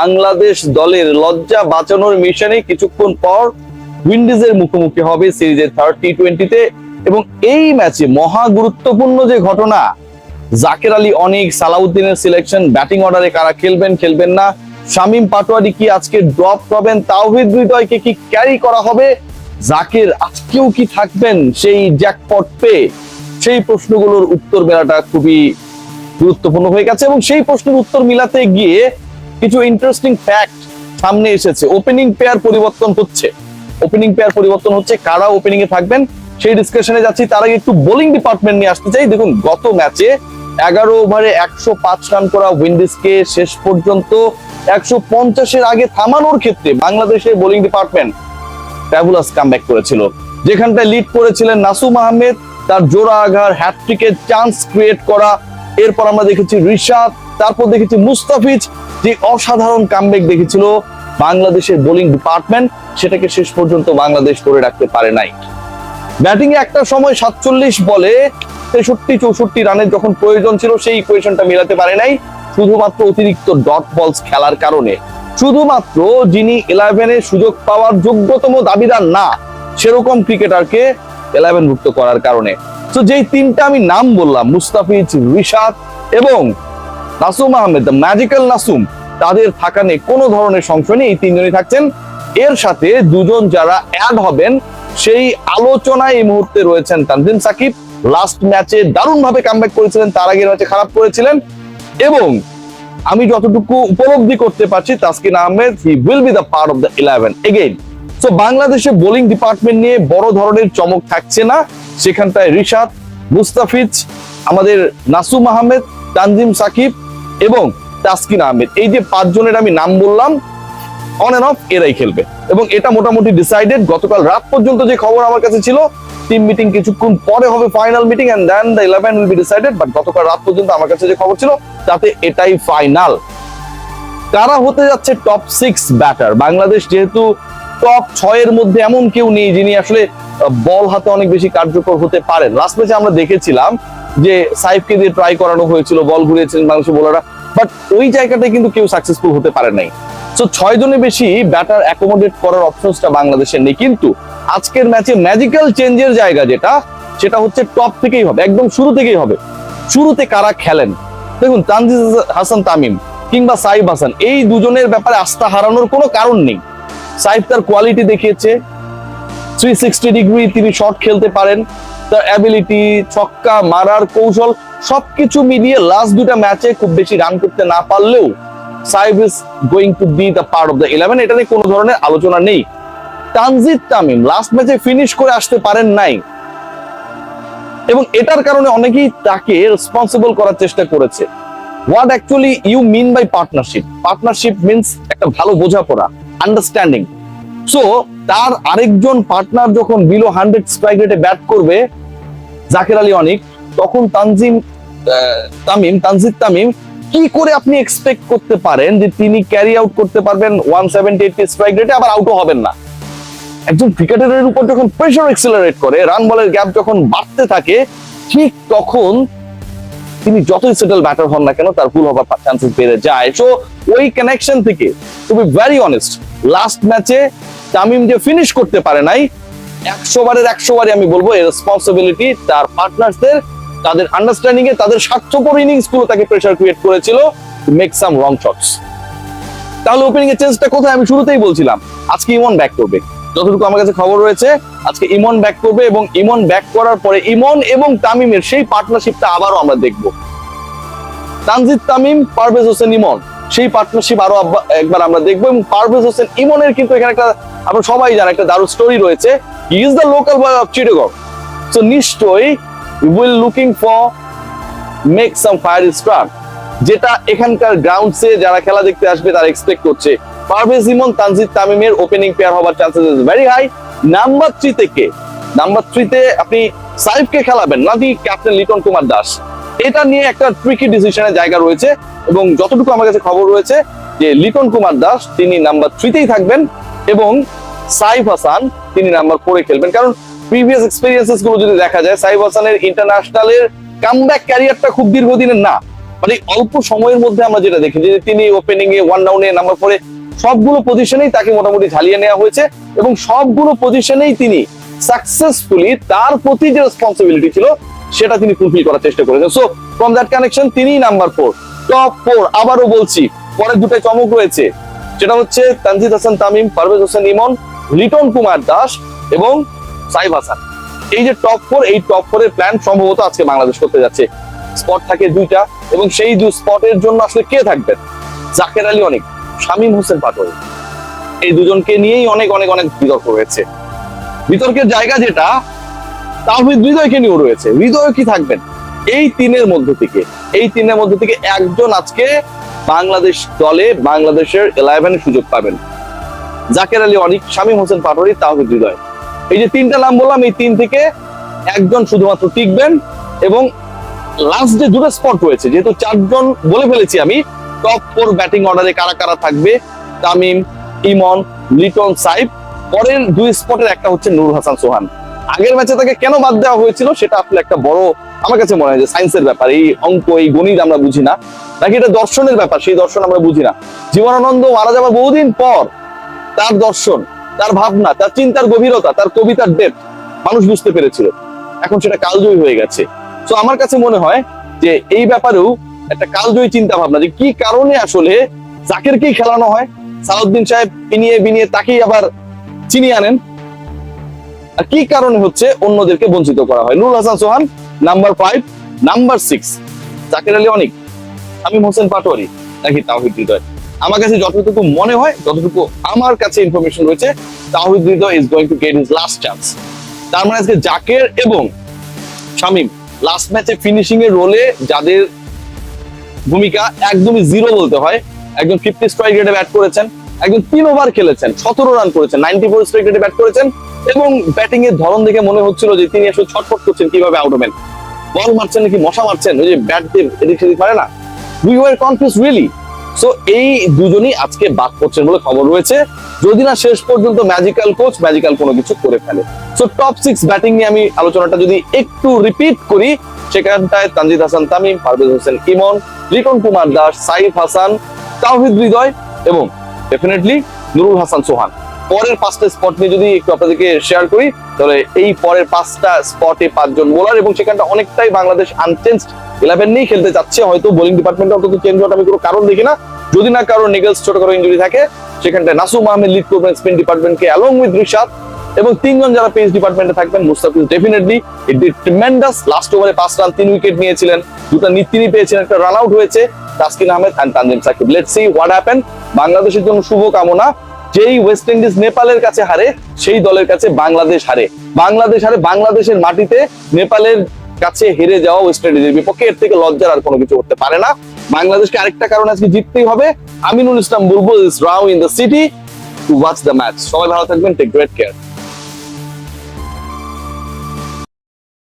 বাংলাদেশ দলের লজ্জা বাঁচানোর মিশনে কিছুক্ষণ পর উইন্ডিজের মুখোমুখি হবে সিরিজের থার্ড টি টোয়েন্টিতে এবং এই ম্যাচে মহা গুরুত্বপূর্ণ যে ঘটনা, জাকের আলী অনেক, সালাউদ্দিনের সিলেকশন ব্যাটিং অর্ডারে কারা খেলবেন খেলবেন না, শামীম পাটোয়ারি কি আজকে ড্রপ পাবেন, তাওহিদ হৃদয়কে কি ক্যারি করা হবে, জাকের আজকেও কি থাকবেন সেই জ্যাকপট পেয়ে? সেই প্রশ্নগুলোর উত্তর বেলাটা খুবই গুরুত্বপূর্ণ হয়ে গেছে এবং সেই প্রশ্নের উত্তর মিলাতে গিয়ে কিছু ইন্টারেস্টিং ফ্যাক্ট সামনে এসেছে। ওপেনিং পেয়ার পরিবর্তন হচ্ছে। ওপেনিং পেয়ার পরিবর্তন হচ্ছে, কারা ওপেনিং এ থাকবেন? সেই ডিসকাশনে যাচ্ছি, তার আগে একটু বোলিং ডিপার্টমেন্ট নিয়ে আসতে চাই। দেখুন, গত ম্যাচে এগারো ওভারে একশো পাঁচ রান করা উইন্ডিজকে শেষ পর্যন্ত একশো পঞ্চাশের আগে থামানোর ক্ষেত্রে বাংলাদেশের বোলিং ডিপার্টমেন্ট ট্রাভেলার্স কামব্যাক করেছিল। যেখানটায় লিড করেছিলেন নাসুম আহমেদ, তার জোড়া আঘার হ্যাটট্রিকের চান্স ক্রিয়েট করা। এরপর আমরা দেখেছি রিশাদ, তারপর দেখেছি মুস্তাফিজ যে অসাধারণ কামব্যাক দেখেছিল বাংলাদেশের বোলিং ডিপার্টমেন্ট সেটাকে শেষ পর্যন্ত বাংলাদেশ ধরে রাখতে পারে নাই। ব্যাটিং এ একটা সময় সাতচল্লিশ বলে তেষট্টি, চৌষট্টি রানের যখন প্রয়োজন ছিল, সেই ইকুয়েশনটা মেলাতে পারে নাই। শুধুমাত্র অতিরিক্ত ডট বলস খেলার কারণে। শুধুমাত্র যিনি ইলেভেনে সুযোগ পাওয়ার যোগ্যতম দাবিদার না, সেরকম ক্রিকেটারকে ইলেভেন ভুক্ত করার কারণে। তো যেই তিনটা আমি নাম বললাম, মুস্তাফিজ, রিশাদ এবং নাসুম আহমেদ ম্যাজিক্যাল নাসুম। তাদের থাকা নেই কোনো ধরনের সংশয় নেই, এই তিনজনই থাকছেন। এর সাথে দুজন যারা অ্যাড হবেন, সেই আলোচনায় এই মুহূর্তে রয়েছেন তানজিম সাকিব। লাস্ট ম্যাচে দারুণ ভাবে কামব্যাক করেছিলেন, তার আগের ম্যাচে খারাপ করেছিলেন। এবং আমি যতটুকু উপলব্ধি করতে পারছি, Taskin Ahmed he will be the part of the eleven again so বাংলাদেশে বোলিং ডিপার্টমেন্ট নিয়ে বড় ধরনের চমক থাকছে না। সেখানটায় রিশাদ, মুস্তাফিজ, আমাদের নাসুম আহমেদ, তানজিম সাকিব এবং তাসকিন আহমেদ। এই যে পাঁচজনের আমি নাম বললাম অন এন্ড অফ এরাই খেলবে। এবং এটা মোটামুটি ডিসাইডেড গতকাল রাত পর্যন্ত যে খবর আমার কাছে ছিল টিম মিটিং কিছুক্ষণ পরে হবে final meeting and then the eleven will be decided but গতকাল রাত পর্যন্ত আমার কাছে যে খবর ছিল, তাতে এটাই ফাইনাল কারা হতে যাচ্ছে টপ সিক্স ব্যাটার বাংলাদেশ যেহেতু টপ ছয়ের মধ্যে এমন কেউ নেই যিনি আসলে বল হাতে অনেক বেশি কার্যকর হতে পারেন। লাস্ট ম্যাচে আমরা দেখেছিলাম যে সাইফকে দিয়ে ট্রাই করানো হয়েছিল, বল ঘুরিয়েছিলেন বাংলাদেশের বোলাররা বাট ওই জায়গাটায় কিন্তু কেউ সাকসেসফুল হতে পারে নাই। সো ছয় জনের বেশি ব্যাটার অ্যাকোমোডেট করার অপশনসটা বাংলাদেশের নেই, কিন্তু আজকের ম্যাচে ম্যাজিক্যাল চেঞ্জের জায়গা যেটা, সেটা হচ্ছে টপ থেকেই হবে, একদম শুরু থেকেই হবে। শুরুতে কারা খেলেন? দেখুন, তানজিজ হাসান তামিম কিংবা সাইফ হাসান, এই দুজনের ব্যাপারে আস্থা হারানোর কোনো কারণ নেই। সাইফ তার কোয়ালিটি দেখিয়েছে থ্রি সিক্সটি ডিগ্রি তিনি শট খেলতে পারেন। অ্যাবিলিটি ছক্কা, মারার কৌশল, সবকিছু মিলিয়ে লাস্ট দুটা ম্যাচে খুব বেশি রান করতে না পারলেও is going to be the part of the eleven এটা নিয়ে কোনো ধরনের আলোচনা নেই। তানজিদ তামিম লাস্ট ম্যাচে ফিনিশ করে আসতে পারেন নাই। এবং এটার কারণে অনেকেই তাকে রেসপন্সিবল করার চেষ্টা করেছে। What actually you mean by partnership partnership means একটা ভালো বোঝাপড়া আন্ডারস্ট্যান্ডিং সো তার আরেকজন পার্টনার যখন বিলো হান্ড্রেড স্ট্রাইক রেটে ব্যাট করবে জাকির আলী অনিক, তখন তানজিম তামিম, তানজিদ তামিম, কি করে আপনি এক্সপেক্ট করতে পারেন যে তিনি ক্যারি আউট করতে পারবেন ওয়ান সেভেন্টি এইট স্ট্রাইক রেটে আবার আউটও হবেন না? একজন ক্রিকেটারের উপর যখন প্রেশার এক্সেলারেট করে রান বলের গ্যাপ যখন বাড়তে থাকে, ঠিক তখন তিনি যতই সেটেল ব্যাটার হন না কেন, তার ভুল হবার চান্সেস বেড়ে যায়। সো ওই কানেকশন থেকে to be very honest last ম্যাচে তামিম যে ফিনিশ করতে পারে নাই একশো বারের একশো বারে আমি বলব রেসপন্সিবিলিটি তার পার্টনার্সদের তাদের আন্ডারস্ট্যান্ডিং এ তাদের স্বার্থপর ইনিংসগুলো তাকে প্রেশার ক্রিয়েট করেছিল মেক সাম রং শটস তাহলে ওপেনিং এর চেঞ্জটা কোথায়? আমি শুরুতেই বলছিলাম, আজকে ইমন ব্যাক করবে। যতটুকু আমার কাছে খবর রয়েছে, আজকে ইমন ব্যাক করবে এবং ইমন ব্যাক করার পরে ইমন এবং তামিমের সেই পার্টনারশিপটা আবারও আমরা দেখব। তানজিদ তামিম, পারভেজ হোসেন ইমন, সেই পার্টনারশিপ আরও একবার আমরা দেখব এবং পারভেজ হোসেন ইমনের কিন্তু এখানে একটা আমরা সবাই জানি একটা দারুণ স্টোরি রয়েছে। He is the local boy of Chittagong so নিশ্চয়ই will looking for make some fire start যেটা এখানকার গ্রাউন্ডসে যারা খেলা দেখতে আসবে তারা এক্সপেক্ট করছে। পারভেজ ইমন তানজিদ তামিমের ওপেনিং পেয়ার হবার chances is very high number three থেকে নাম্বার থ্রিতে আপনি সাইফকে খেলাবেন। নাকি ক্যাপ্টেন লিটন কুমার দাস। এটা নিয়ে একটা ট্রিকি ডিসিশনের জায়গা রয়েছে এবং যতটুকু আমার কাছে খবর রয়েছে যে লিটন কুমার দাস তিনি নাম্বার থ্রিতেই থাকবেন এবং সাইফ হাসান, তিনি নাম্বার ফোরে খেলবেন। কারণ প্রিভিয়াস এক্সপেরিয়েন্সেসগুলো যদি দেখা যায়, সাইফ হাসানের ইন্টারন্যাশনালের কামব্যাক ক্যারিয়ারটা খুব দীর্ঘদিনের না। মানে অল্প সময়ের মধ্যে আমরা যেটা দেখি, যে তিনি ওপেনিং এ ওয়ান ডাউনে নাম্বার ফোরে সবগুলো পজিশনেই তাকে মোটামুটি ঝালিয়ে নেওয়া হয়েছে এবং সবগুলো পজিশনেই তিনি সাকসেসফুলি তার প্রতি যে রেসপন্সিবিলিটি ছিল, সেটা তিনি ফুলফিল করার চেষ্টা করেছেন। সো ফ্রম দ্যাট কানেকশন তিনিই নাম্বার ফোর টপ ফোর আবারও বলছি, পরের দুটো চমক রয়েছে। সেটা হচ্ছে তানজিদ হাসান, তামিম, পারভেজ হোসেন, ইমন। লিটন কুমার দাস এবং সাইব হাসান। এই যে টপ ফোর এই টপ ফোর এর প্ল্যান সম্ভবত আজকে বাংলাদেশ করতে যাচ্ছে। স্পট থাকে দুইটা এবং সেই দুই স্পটের জন্য আসলে কে থাকবেন? জাকের আলী অনেক, শামীম হোসেন পাটোয়ারি। এই দুজনকে নিয়েই অনেক অনেক অনেক বিতর্ক হয়েছে বিতর্কের জায়গা যেটা তাহিদ হৃদয়কে নিয়েও রয়েছে? হৃদয় কি থাকবেন? এই তিনের মধ্যে থেকে, এই তিনের মধ্যে থেকে একজন আজকে বাংলাদেশ দলে, বাংলাদেশের ইলেভেনে সুযোগ পাবেন। জাকের আলী অনিক, শামীম হোসেন পাটোয়ারি তাহিদ হৃদয়। এই যে তিনটা নাম বললাম, এই তিন থেকে একজন শুধুমাত্র টিকবেন এবং লাস্ট যে দুটো স্পট রয়েছে, যেহেতু চারজন বলে ফেলেছি আমি টপ ফোর ব্যাটিং অর্ডারে কারা কারা থাকবে? তামিম, ইমন, লিটন সাইব পরের দুই স্পটের একটা হচ্ছে নুর হাসান সোহান। আগের ম্যাচে তাকে কেন বাদ দেওয়া হয়েছিল সেটা আসলে একটা বড়, আমার কাছে মনে হয় যে সায়েন্সের ব্যাপার। এই অঙ্ক, এই গণিত আমরা বুঝি না। নাকি এটা দর্শনের ব্যাপার, সেই দর্শন আমরা বুঝি না। জীবনানন্দ মারা যাওয়ার বহুদিন পর তার দর্শন, তার ভাবনা, তার চিন্তার গভীরতা, তার কবিতার ডেপ মানুষ বুঝতে পেরেছিল। এখন সেটা কালজয়ী হয়ে গেছে। তো আমার কাছে মনে হয় যে এই ব্যাপারেও একটা কালজয়ী চিন্তা ভাবনা যে কি কারণে আসলে জাকেরকেই খেলানো হয়? সালাউদ্দিন সাহেব ইনিয়ে বিনিয়ে তাকেই আবার চিনিয়ে আনেন। আর কি কারণে হচ্ছে অন্যদেরকে বঞ্চিত করা হয়? Nur Hasan Sohan, number five number six Jaker Ali অনেক শামীম হোসেন পাটোয়ারি, নাকি তাহিদ হৃদয়। আমার কাছে যতটুকু মনে হয়, যতটুকু আমার কাছে ইনফরমেশন রয়েছে Tahid is going to get his last chance তার মানে আজকে জাকের এবং শামীম লাস্ট ম্যাচে ফিনিশিং এর রোলে যাদের ভূমিকা একদমই জিরো বলতে হয়, একজন ফিফটি স্ট্রাইক রেটে ব্যাট করেছেন, একজন তিন ওভার খেলেছেন, সতেরো রান করেছেন নাইনটি ফোর স্ট্রাইক রেটে ব্যাট করেছেন এবং ব্যাটিং এর ধরন দেখে মনে হচ্ছিল যে তিনি আসলে ছটফট করছেন কীভাবে আউট হবেন বল মারছেন নাকি মশা মারছেন? ওই যে ব্যাট দিয়ে এদিক সেদিক পারে না? We were confuse really so এই দুজনই আজকে বাদ করছেন বলে খবর রয়েছে। যদি না শেষ পর্যন্ত ম্যাজিক্যাল কোচ ম্যাজিক্যাল কোনো কিছু করে ফেলে। সো টপ সিক্স ব্যাটিং নিয়ে আমি আলোচনাটা যদি একটু রিপিট করি, সেখানটায় তানজিদ হাসান তামিম, পারভেজ হোসেন ইমন, লিটন কুমার দাস, সাইফ হাসান, তাওহিদ হৃদয় এবং ডেফিনেটলি নুরুল হাসান সোহান। পরের পাঁচটা স্পট নিয়ে যদি একটু আপনাদেরকে শেয়ার করি, তাহলে এই পরের পাঁচটা স্পটে পাঁচজন বোলার এবং সেখানটা অনেকটাই বাংলাদেশ আনচেঞ্জ ইলেভেন নিয়েই খেলতে যাচ্ছে হয়তো বোলিং ডিপার্টমেন্টে অন্তত চেঞ্জ হওয়ার আমি কোনো কারণ দেখি না। যদি না কারও নিগলস ছোট করে ইঞ্জুরি থাকে, সেখানটায় নাসুম আহমেদ লিড করবেন স্পিন ডিপার্টমেন্টকে অ্যালং উইথ রিশাদ এবং তিনজন যারা পেস ডিপার্টমেন্টে থাকবেন, মুস্তাফিজ ডেফিনেটলি ট্রিমেন্ডাস লাস্ট ওভারে পাঁচ রান তিন উইকেট নিয়েছিলেন। দুটো তিনি পেয়েছিলেন একটা রান আউট হয়েছে, Taskin Ahmed and Tanzim Sakib. Let's see what happen বাংলাদেশের জন্য শুভ কামনা যেই ওয়েস্ট ইন্ডিজ নেপালের কাছে হারে, সেই দলের কাছে বাংলাদেশ হারে। বাংলাদেশ হারে বাংলাদেশের মাটিতে নেপালের কাছে হেরে যাওয়া ওয়েস্ট ইন্ডিজের বিপক্ষে, এর থেকে লজ্জার আর কোনো কিছু করতে পারে না। বাংলাদেশকে আরেকটা কারণ আজকে জিততেই হবে। Aminul Islam Bulbul is Rao in the city to watch the match সবাই ভালো থাকবেন টেক গ্রেট কেয়ার